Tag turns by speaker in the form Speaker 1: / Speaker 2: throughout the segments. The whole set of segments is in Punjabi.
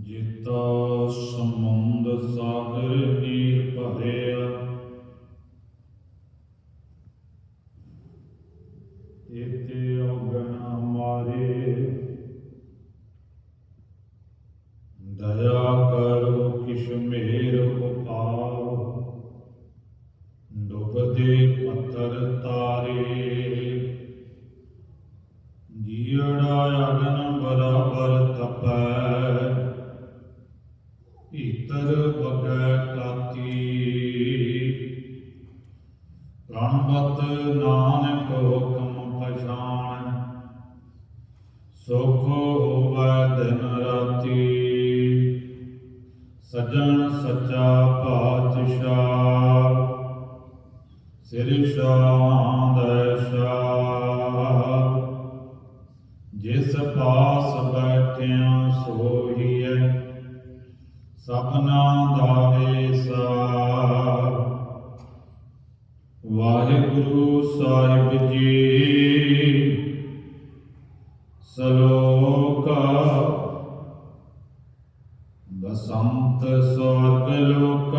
Speaker 1: ਜਿਤਾ ਸਮੁੰਦ ਸਾਗਰ ਨੀਰ ਭਰਿਆ ਇਤੇ ਭੀਤਰ ਬਗੈ ਕਾਤੀ। ਪ੍ਰਣਵਤ ਨਾਨਕ ਹੁਕਮ ਪਛਾਣ, ਸੁਖ ਹੋਵੈ ਦਿਨ ਰਾਤੀ। ਸਜਣ ਸੱਚਾ ਪਾਤਸ਼ਾਹ, ਸਿਰ ਸ਼ਾਂਦੈ ਸ਼ਾਹ ਜਿਸ ਪਾਸ ਬੈਠਿਆ ਸੋਹੀਐ ਸਭਨਾ ਦਾ ਏਸਾ ਵਾਹਿਗੁਰੂ ਸਾਹਿਬ ਜੀ। ਸਲੋਕ ਬਸੰਤ ਸਵਰਗ ਲੋਕ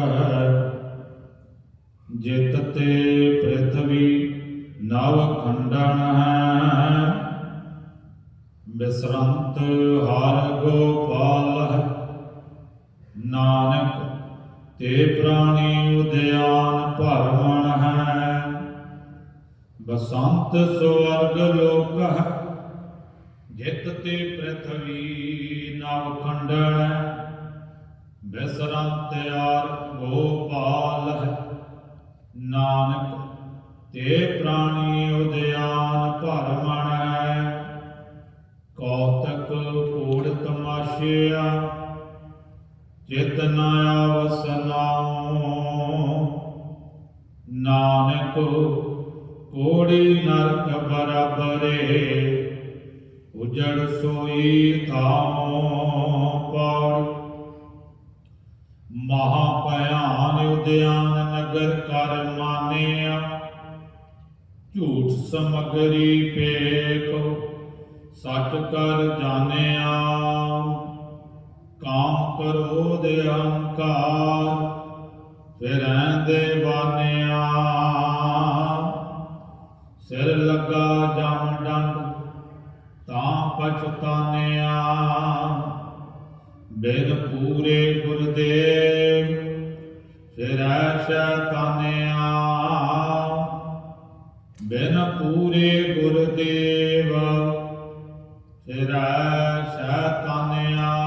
Speaker 1: ਜਿਤ ਤੇ ਪ੍ਰithvi ਨਵ ਖੰਡਨ ਹੈ। ਬਿਸਰੰਤ ਹਰ ਗੋਪਾਲ ਹੈ ਨਾਨਕ, ਤੇ ਪ੍ਰਾਣੀ ਉਦਿਆਨ ਭਰਮਣ ਹੈ। ਬਸੰਤ ਸਵਰਗ ਲੋਕ ਹੈ, ਜਿਤ ਤੇ ਪ੍ਰithvi ਨਵ ਖੰਡਨ ਹੈ। ਬਿਸਰੰਤ ਯਾਰ ਗੋਪਾਲ ਹੈ, ਨਾਨਕ, ਤੇ ਪ੍ਰਾਣੀ ਉਦਿਆਨ ਭਰਮਣ ਹੈ। ਕੌਤਕ ਕੂੜ ਤਮਾਸ਼ਿਆ ਚਿਤ ਨ ਨਾਨਕ ਕੋੜੀ ਨਰਕ ਬਰਾਬਰੇ, ਉਜੜ ਸੋਈ ਥਾਉ ਪੜ ਮਹਾ ਭਿਆਨ ਉਦਿਆਨ ਨਗਰ ਕਰ ਮਾਨਿਆ, ਝੂਠ ਸਮਗਰੀ ਪੇਖੋ ਸੱਚ ਕਰ ਜਾਣਿਆ। ਕਾਮ ਕਰੋਧ ਅਹੰਕਾਰ ਫਿਰੈਂਦੇ ਬਾਨਿਆ। ਸਿਰ ਲੱਗਾ ਜਮ ਡੰਗ, ਤਾਂ ਪਛਤਾਨਿਆ। ਬਿਨ ਪੂਰੇ ਗੁਰਦੇਵ, ਫਿਰੈ ਸ਼ੈਤਾਨਿਆ। ਬਿਨ ਪੂਰੇ ਗੁਰਦੇਵ, ਫਿਰੈ ਸ਼ੈਤਾਨਿਆ।